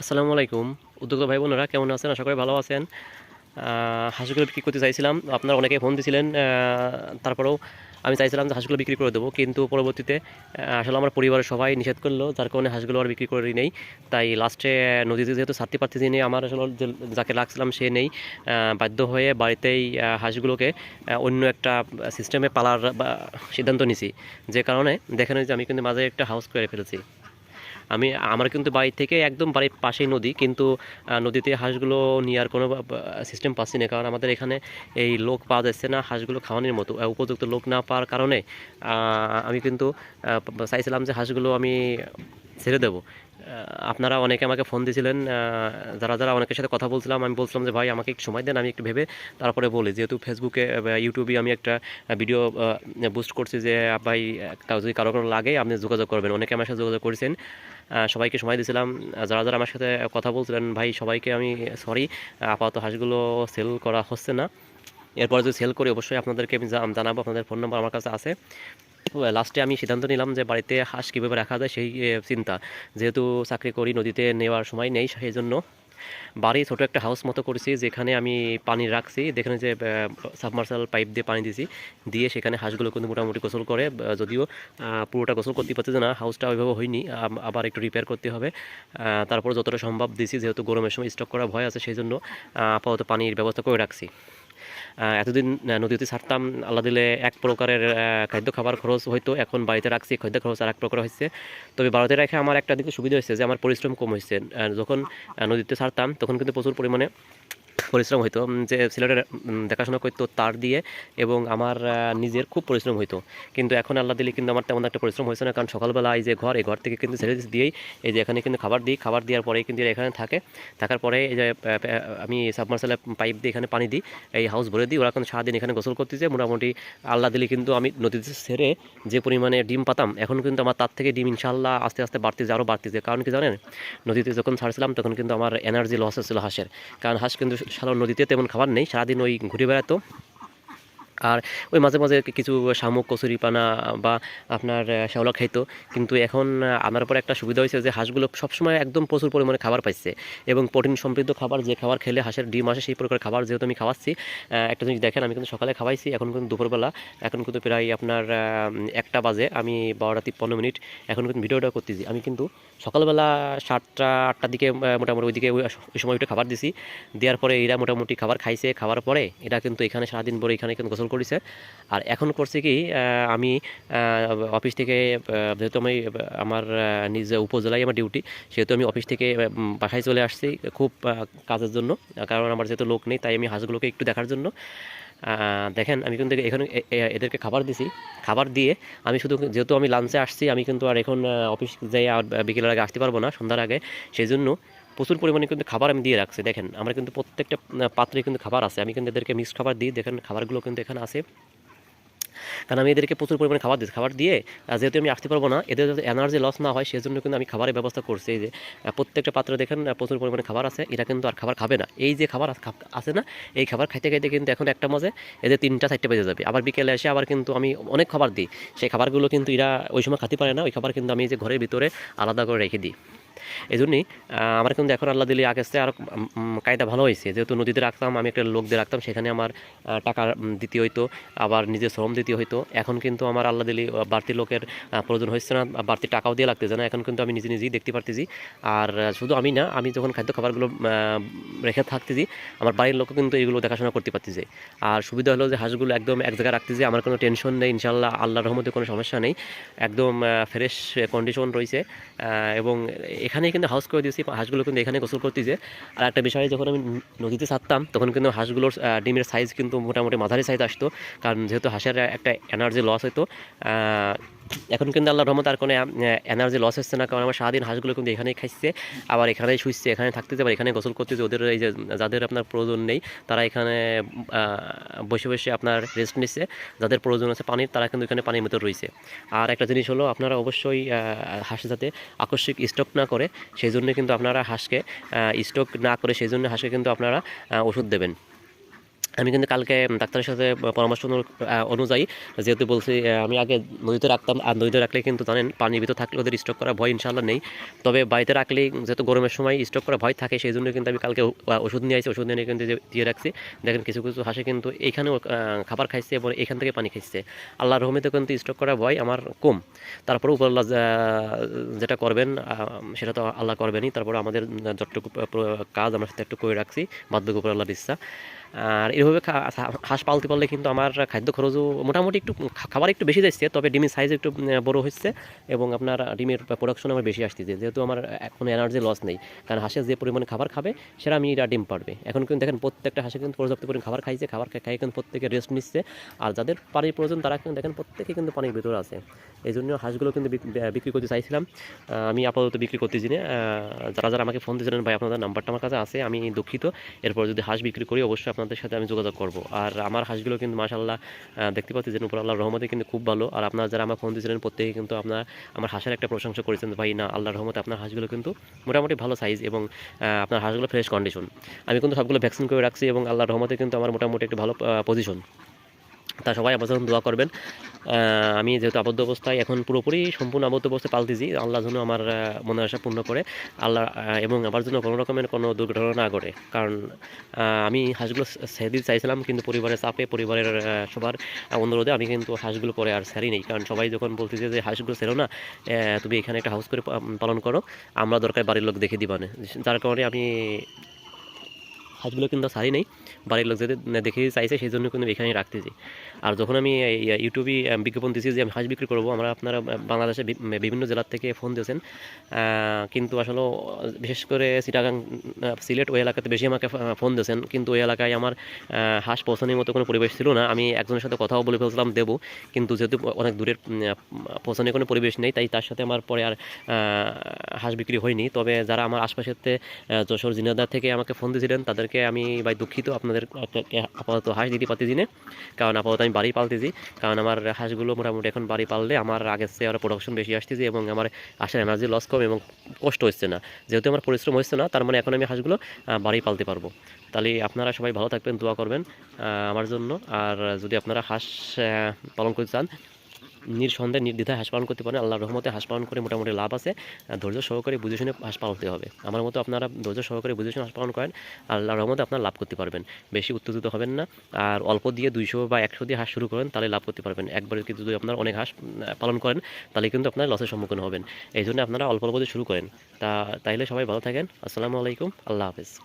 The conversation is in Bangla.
আসসালামু আলাইকুম। উদ্যোক্তা ভাই বোনেরা কেমন আছেন? আশা করি ভালো আছেন। হাঁসগুলো বিক্রি করতে চাইছিলাম। আপনারা অনেকে ফোন দিয়েছিলেন তারপরেও আমি চাইছিলাম যে হাঁসগুলো বিক্রি করে দেবো। কিন্তু পরবর্তীতে আসলে আমার পরিবারের সবাই নিষেধ করল, যার কারণে হাঁসগুলো আর বিক্রি করে নেই। তাই লাস্টে নদীতে যেহেতু ছাড়তে পারতেছি নেই আমার আসলে যাকে রাখছিলাম সে নেই। বাধ্য হয়ে বাড়িতেই হাঁসগুলোকে অন্য একটা সিস্টেমে পালার সিদ্ধান্ত নিছি। যে কারণে দেখেন যে আমি কিন্তু মাঝে একটা হাউস করে ফেলেছি। আমি, আমার কিন্তু বাড়ি থেকে একদম বাড়ির পাশেই নদী, কিন্তু নদীতে হাঁসগুলো নেওয়ার কোনো সিস্টেম পাচ্ছি না। কারণ আমাদের এখানে এই লোক পাওয়া যাচ্ছে না হাঁসগুলো খাওয়ানোর মতো উপযুক্ত লোক না পাওয়ার কারণে আমি কিন্তু চাইছিলাম যে হাঁসগুলো আমি ছেড়ে দেবো। আপনারা অনেকে আমাকে ফোন দিয়েছিলেন যারা যারা অনেকের সাথে কথা বলছিলাম, আমি বলছিলাম যে, ভাই, আমাকে একটু সময় দেন, আমি একটু ভেবে তারপরে বলি। যেহেতু ফেসবুকে ইউটিউবে আমি একটা ভিডিও বুস্ট করছি যে, ভাই যদি কারও কারও লাগে, আপনি যোগাযোগ করবেন। অনেকে আমার সাথে যোগাযোগ করেছেন। সবাইকে সময় দিয়েছিলাম। যারা যারা আমার সাথে কথা বলছিলেন, ভাই, সবাইকে আমি সরি আপাতত হাঁসগুলো সেল করা হচ্ছে না। এরপর যদি সেল করি, অবশ্যই আপনাদেরকে আমি জানাব, আপনাদের ফোন নাম্বার আমার কাছে আছে। লাস্টে আমি সিদ্ধান্ত নিলাম যে বাড়িতে হাঁস কীভাবে রাখা যায় সেই চিন্তা। যেহেতু চাকরি করি, নদীতে নেওয়ার সময় নেই সেই জন্য বাড়ি ছোট একটা হাউস মতো করেছি, যেখানে আমি পানি রাখছি, যেখানে যে সাবমার্সাল পাইপ দিয়ে পানি দিয়েছি দিয়ে সেখানে হাঁসগুলো কিন্তু মোটামুটি গোসল করে যদিও পুরোটা গোসল করতে পারছে না হাউসটা ওইভাবে হয়নি আবার একটু রিপেয়ার করতে হবে। তারপর যতটা সম্ভব দিয়েছি যেহেতু গরমের সময় স্টক করা ভয় আছে, সেই জন্য আপাতত পানির ব্যবস্থা করে রাখছি। এতদিন নদীতে ছাড়তাম, আল্লাহ দিলে এক প্রকারের খাদ্য খাবার খরচ হয়তো এখন বাড়িতে রাখছি, খাদ্য খরচ আর এক প্রকার হয়েছে। তবে বাড়িতে রেখে আমার একটা দিকে সুবিধা হয়েছে যে আমার পরিশ্রম কম হয়েছে। যখন নদীতে ছাড়তাম, তখন কিন্তু প্রচুর পরিমাণে পরিশ্রম হইতো। যে ছেলেটা দেখাশোনা করতো তার দিয়ে এবং আমার নিজের খুব পরিশ্রম হইতো। কিন্তু এখন আল্লাহ দিলে কিন্তু আমার তেমন একটা পরিশ্রম হয়েছে না। কারণ সকালবেলা এই যে ঘর, এই ঘর থেকে কিন্তু ছেড়ে দিয়েই এই যে এখানে কিন্তু খাবার দিই। খাবার দেওয়ার পরেই কিন্তু এখানে থাকে। থাকার পরে এই যে আমি সাবমার্সালে পাইপ দিয়ে এখানে পানি দিই। এই হাউস ভরে দিই। ওরা কিন্তু সারাদিন এখানে গোসল করতেছে। মোটামুটি আল্লাহ দিলে কিন্তু আমি নদীতে ছেড়ে যে পরিমাণে ডিম পাতাম, এখন কিন্তু আমার তার থেকে ডিম ইনশাল্লাহ আস্তে আস্তে বাড়তেছে, আরও বাড়তেছে। কারণ কি জানেন? নদীতে যখন ছাড়ছিলাম, তখন কিন্তু আমার এনার্জি লস হচ্ছিল হাঁসের। কারণ হাঁস কিন্তু সাধারণ নদীতে তেমন খাবার নেই সারাদিন ওই ঘুরে বেড়াতো। আর ওই মাঝে মাঝে কিছু শামুক, কচুরি পানা বা আপনার শ্যাওলা খাইতো। কিন্তু এখন আমার পর একটা সুবিধা হয়েছে যে হাঁসগুলো সবসময় একদম প্রচুর পরিমাণে খাবার পাইছে এবং প্রোটিন সমৃদ্ধ খাবার, যে খাবার খেলে হাঁসের ডিম আসে সেই প্রকার খাবার যেহেতু আমি খাওয়াচ্ছি। একটা জিনিস দেখেন, আমি কিন্তু সকালে খাওয়াইছি, এখন কিন্তু দুপুরবেলা। এখন কিন্তু প্রায় আপনার একটা বাজে, আমি বারোটা তিপ্পান্ন মিনিট এখন কিন্তু ভিডিওটা করতেছি। আমি কিন্তু সকালবেলা সাতটা, আটটার দিকে মোটামুটি ওইদিকে ওই সময় উঠে খাবার দিছি। দেওয়ার পরে এরা মোটামুটি খাবার খাইছে। খাওয়ার পরে এরা কিন্তু এখানে সারাদিন পরে এখানে কিন্তু গোসল করেছে। আর এখন করছে কি আমি অফিস থেকে যেহেতু আমি আমার নিজ উপজেলায় আমার ডিউটি, সেহেতু আমি অফিস থেকে বাসায় চলে আসছি খুব কাজের জন্য। কারণ আমার যেহেতু লোক নেই, তাই আমি হাঁসগুলোকে একটু দেখার জন্য। দেখেন, আমি কিন্তু এখানে এদেরকে খাবার দিছি। খাবার দিয়ে আমি শুধু যেহেতু আমি লাঞ্চে আসছি, আমি কিন্তু আর এখন অফিস যাই আর বিকেলের আগে আসতে পারব না সন্ধ্যার আগে। সেই জন্য প্রচুর পরিমাণে কিন্তু খাবার আমি দিয়ে রাখছি। দেখেন, আমার কিন্তু প্রত্যেকটা পাত্রে কিন্তু খাবার আছে। আমি কিন্তু এদেরকে মিক্সড খাবার দিই। দেখেন, খাবারগুলো কিন্তু এখানে আছে। কারণ আমি এদেরকে প্রচুর পরিমাণে খাবার দিচ্ছি খাবার দিয়ে যেহেতু আমি আসতে পারব না, এদের যাতে এনার্জি লস না হয়, সেজন্য কিন্তু আমি খাবারের ব্যবস্থা করছি। এই যে প্রত্যেকটা পাত্রে দেখেন প্রচুর পরিমাণে খাবার আছে। এরা কিন্তু আর খাবার খাবে না। এই যে খাবার আছে না, এই খাবার খাইতে খাইতে কিন্তু এখন একটা মাঝে এদের তিনটা, চারটে বেজে যাবে। আবার বিকেলে এসে আবার কিন্তু আমি অনেক খাবার দিই। সেই খাবারগুলো কিন্তু এরা ওই সময় খেতে পারে না। ওই খাবার কিন্তু আমি যে ঘরের ভিতরে আলাদা করে রেখে দিই। এই জন্যই আমার কিন্তু এখন আল্লাহ দিলে চেয়ে আরও কায়দা ভালো হয়েছে। যেহেতু নদীতে রাখতাম, আমি একটা লোক দিয়ে রাখতাম, সেখানে আমার টাকা দিতে হইতো, আবার নিজের শ্রম দিতে হইতো। এখন কিন্তু আমার আল্লাহ দিলে বাড়তি লোকের প্রয়োজন হচ্ছে না বাড়তি টাকাও দিয়ে লাগতেছে না। এখন কিন্তু আমি নিজে নিজেই দেখতে পারতেছি। আর শুধু আমি না, আমি যখন খাদ্য খাবারগুলো রেখে থাকতেছি, আমার বাড়ির লোকও কিন্তু এগুলো দেখাশোনা করতে পারতেছে। আর সুবিধা হলো যে হাঁসগুলো একদম এক জায়গায় রাখতেছে, আমার কোনো টেনশন নেই ইনশাল্লাহ আল্লাহর রহমতে কোনো সমস্যা নেই। একদম ফ্রেশ কন্ডিশন রয়েছে এবং এখানেই কিন্তু হাউস করে দিয়েছি, হাঁসগুলো কিন্তু এখানে গোসল করতেছে আর একটা বিষয়, যখন আমি নদীতে ছাড়তাম, তখন কিন্তু হাঁসগুলোর ডিমের সাইজ কিন্তু মোটামুটি মাঝারি সাইজ আসতো। কারণ যেহেতু হাঁসের একটা এনার্জি লস হতো এখন কিন্তু আল্লাহর রহমত আর কোনো এনার্জি লস হচ্ছে না, কারণ আমার সারাদিন হাঁসগুলো কিন্তু এখানেই খাইছে, আবার এখানেই শুইছে এখানে থাকতেছে আবার এখানে গোসল করতেছে ওদের এই যে যাদের আপনার প্রয়োজন নেই, তারা এখানে বসে বসে আপনার রেস্ট নিচ্ছে যাদের প্রয়োজন আছে পানির, তারা কিন্তু এখানে পানির মতো রয়েছে। আর একটা জিনিস হলো, আপনারা অবশ্যই হাঁস যাতে আকস্মিক স্টক না করে সেই জন্য কিন্তু আপনারা হাঁসকে স্টক না করে সেই জন্য হাঁসকে কিন্তু আপনারা ওষুধ দেবেন। আমি কিন্তু কালকে ডাক্তারের সাথে পরামর্শ অনুযায়ী, যেহেতু বলছি আমি আগে নদীতে রাখতাম, আর নদীতে রাখলে কিন্তু জানেন, পানির ভিতর থাকলে ওদের স্টক করা ভয় ইনশাল্লাহ নেই। তবে বাড়িতে রাখলে যেহেতু গরমের সময় স্টক করা ভয় থাকে, সেই জন্য কিন্তু আমি কালকে ওষুধ নিয়ে আসি, ওষুধ নিয়ে কিন্তু দিয়ে রাখছি। দেখেন কিছু কিছু হাঁসে কিন্তু এইখানেও খাবার খাইছে এবং এখান থেকে পানি খাইছে। আল্লাহ রহমতে কিন্তু স্টক করা ভয় আমার কম। তারপরে উপরআল্লাহ যা- যেটা করবেন সেটা তো আল্লাহ করবেনই। তারপরে আমাদের যতটুকু কাজ আমরা সাথে একটু করে রাখছি। বাধ্যক উপর আল্লাহর ইচ্ছা আর এভাবে হাঁস পালতে পারলে কিন্তু আমার খাদ্য খরচও মোটামুটি একটু খাবার একটু বেশি যাচ্ছে, তবে ডিমের সাইজ একটু বড় হচ্ছে এবং আপনার ডিমের প্রোডাকশন আমার বেশি আসতেছে। যেহেতু আমার এখন এনার্জি লস নেই, কারণ হাঁসের যে পরিমাণে খাবার খাবে, সেটা আমি এটা ডিম পারবে। এখন কিন্তু দেখেন প্রত্যেকটা হাঁসে কিন্তু পর্যাপ্ত পরিমাণে খাবার খাইছে, খাবার খাই কিন্তু প্রত্যেকে রেস্ট নিচ্ছে। আর যাদের পানির প্রয়োজন, তারা কিন্তু দেখেন প্রত্যেকে কিন্তু পানির ভিতরে আছে। এই জন্য হাঁসগুলো কিন্তু বিক- বিক্রি করতে চাইছিলাম। আমি আপাতত বিক্রি করতেছি না। যারা যারা আমাকে ফোন দিয়েছিলেন, ভাই, আপনাদের নাম্বারটা আমার কাছে আছে, আমি দুঃখিত। এরপর যদি হাঁস বিক্রি করি, অবশ্যই আপনাদের সাথে আমি যোগাযোগ করব। আর আমার হাঁসগুলো কিন্তু মাশাল্লাহ দেখতে পাচ্ছি যে উপর আল্লাহ রহমতে কিন্তু খুব ভালো। আর আপনারা যারা আমার ফোন দিয়েছিলেন, প্রত্যেকে কিন্তু আপনার আমার হাঁসের একটা প্রশংসা করেছেন ভাই, না আল্লাহ রহমতে আপনার হাঁসগুলো কিন্তু মোটামুটি ভালো সাইজ এবং আপনার হাঁসগুলো ফ্রেশ কন্ডিশন আমি কিন্তু সবগুলো ভ্যাকসিন করে রাখছি এবং আল্লাহ রহমতে কিন্তু আমার মোটামুটি একটু ভালো পজিশন তা সবাই আমার জন্য দোয়া করবেন। আমি যেহেতু আবদ্ধ অবস্থায় এখন পুরোপুরি সম্পূর্ণ আবদ্ধ অবস্থায় পালতেছি আল্লাহ যেন আমার মনে আশা পূর্ণ করে, আল্লাহ এবং আমার জন্য কোনো রকমের কোনো দুর্ঘটনা না ঘটে। কারণ আমি হাঁসগুলো ছেড়ে দিতে চাইছিলাম, কিন্তু পরিবারের চাপে, পরিবারের সবার অনুরোধে আমি কিন্তু হাঁসগুলো পরে আর ছাড়ি নেই। কারণ সবাই যখন বলতেছে যে হাঁসগুলো ছেড়ো না তুমি এখানে একটা হাউস করে পালন করো, আমরা দরকার বাড়ির লোক দেখে দিবানে। যার কারণে আমি হাঁসগুলো কিন্তু ছাড়ি নেই, বাড়ির লোক যদি দেখে চাইছে, সেই জন্য কিন্তু এখানেই রাখতেছি আর যখন আমি ইউটিউবে বিজ্ঞাপন দিয়েছি যে আমি হাঁস বিক্রি করব, আমরা আপনারা বাংলাদেশে বিভিন্ন জেলার থেকে ফোন দিয়েছেন। কিন্তু আসলে, বিশেষ করে চিটাগাং সিলেট ওই এলাকাতে বেশি আমাকে ফোন দিয়েছেন। কিন্তু ওই এলাকায় আমার হাঁস পৌঁছানোর মতো কোনো পরিবেশ ছিল না। আমি একজনের সাথে কথাও বলে ফেলছিলাম, দেবো। কিন্তু যেহেতু অনেক দূরের পৌঁছানোর কোনো পরিবেশ নেই, তাই তার সাথে আমার পরে আর হাঁস বিক্রি হয়নি। তবে যারা আমার আশপাশের যশোর জিনাদার থেকে আমাকে ফোন দিয়েছিলেন তাদেরকে আমি ভাই দুঃখিত, আপনাদের আপাতত হাঁস দিতে পারতেছি না, কারণ আপাতত আমি বাড়ি পালতেছি, কারণ আমার হাঁসগুলো মোটামুটি এখন বাড়ি পাললে আমার আগের চেয়ে আরও প্রোডাকশন বেশি আসতেছে এবং আমার হাঁসের এনার্জি লস কম এবং কষ্ট হচ্ছে না। যেহেতু আমার পরিশ্রম হচ্ছে না, তার মানে এখন আমি হাঁসগুলো বাড়ি পালতে পারব। তাহলে আপনারা সবাই ভালো থাকবেন, দোয়া করবেন আমার জন্য। আর যদি আপনারা হাঁস পালন করতে চান নিঃসন্দেহে নির্দ্বিধায় হাঁস পালন করতে পারেন। আল্লাহর রহমতে হাঁস পালন করে মোটামুটি লাভ আছে। ধৈর্য সহকারে বুঝে শুনে হাঁস পালতে হবে। আমার মতো আপনারা ধৈর্য সহকারে বুঝে শুনে হাঁস পালন করেন, আল্লাহর রহমতে আপনারা লাভ করতে পারবেন। বেশি উত্তেজিত হবেন না। আর অল্প দিয়ে দুইশো বা একশো দিয়ে হাঁস শুরু করেন, তাহলে লাভ করতে পারবেন। একবারে কিন্তু যদি আপনার অনেক হাঁস পালন করেন, তাহলে কিন্তু আপনার লসের সম্মুখীন হবেন। এই জন্য আপনারা অল্প অল্প দিয়ে শুরু করেন। তা, তাইলে সবাই ভালো থাকেন। আসসালামু আলাইকুম। আল্লাহ হাফেজ।